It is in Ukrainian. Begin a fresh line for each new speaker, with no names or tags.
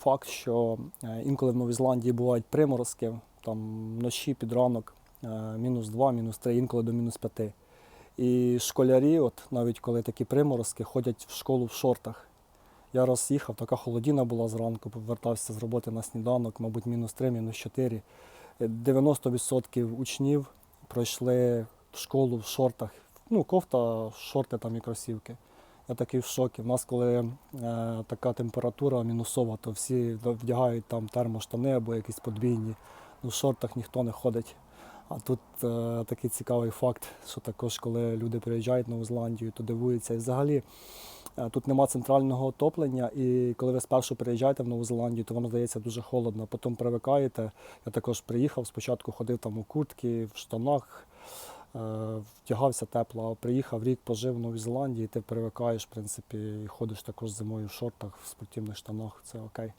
Факт, що е, інколи в Новій Зеландії бувають приморозки, там вночі під ранок е, мінус 2, мінус 3, інколи до мінус 5. І школярі, от навіть коли такі приморозки, ходять в школу в шортах. Я раз їхав, така холодіна була зранку, повертався з роботи на сніданок, мабуть, мінус 3, мінус 4. Е, 90% учнів пройшли в школу в шортах. Ну, кофта, шорти і кросівки. Я такий в шокі. У нас, коли е, така температура мінусова, то всі вдягають там термоштани або якісь подвійні. Ну, в шортах ніхто не ходить. А тут е, такий цікавий факт, що також, коли люди приїжджають Нову Зеландію, то дивуються. І взагалі е, тут нема центрального отоплення, і коли ви спершу приїжджаєте в Нову Зеландію, то вам здається дуже холодно. Потім привикаєте. Я також приїхав, спочатку ходив там у куртки, в штанах, е, вдягався тепло, а приїхав рік, пожив в Новій Зеландії, ти привикаєш, в принципі, і ходиш також зимою в шортах, в спортивних штанах. Це окей.